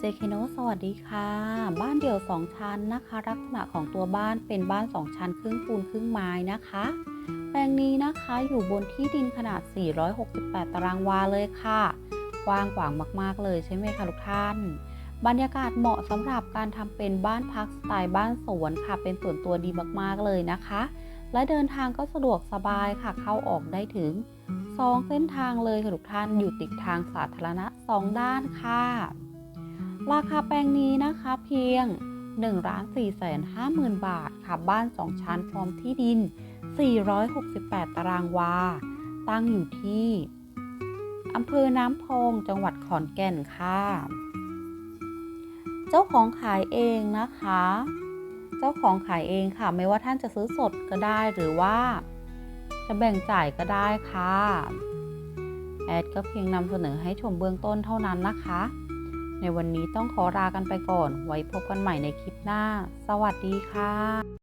เจเคโนสวัสดีค่ะ บ้านเดี่ยว 2 ชั้นนะคะ ลักษณะของตัวบ้านเป็นบ้าน 2 ชั้น ครึ่งปูนครึ่งไม้นะคะ แปลงนี้นะคะอยู่บนที่ดินขนาด 468 ตารางวาเลยค่ะ กว้างขวางมาก ๆ เลยใช่ไหมคะทุกท่าน บรรยากาศเหมาะสำหรับการทำเป็นบ้านพักสไตล์บ้านสวนค่ะ เป็นส่วนตัวดีมาก ๆ เลยนะคะ และเดินทางก็สะดวกสบายค่ะ เข้าออกได้ถึง 2 เส้นทางเลยค่ะทุกท่าน อยู่ติดทางสาธารณะ 2 ด้านค่ะ ราคาแปลงนี้นะคะเพียง 1 4 5 0 0 0 0 บาทค่ะบ้าน 2 ชั้นพร้อมที่ดิน 468 ตารางวา ตั้งอยู่ที่อำเภอน้ำพองจังหวัดขอนแก่นค่ะ เจ้าของขายเองนะคะ เจ้าของขายเองค่ะ ไม่ว่าท่านจะซื้อสดก็ได้หรือว่า จะแบ่งจ่ายก็ได้ค่ะ แอดก็เพียงนำเสนอให้ชมเบื้องต้นเท่านั้นนะคะ ในวันนี้ต้องขอลากันไปก่อน ไว้พบกันใหม่ในคลิปหน้า สวัสดีค่ะ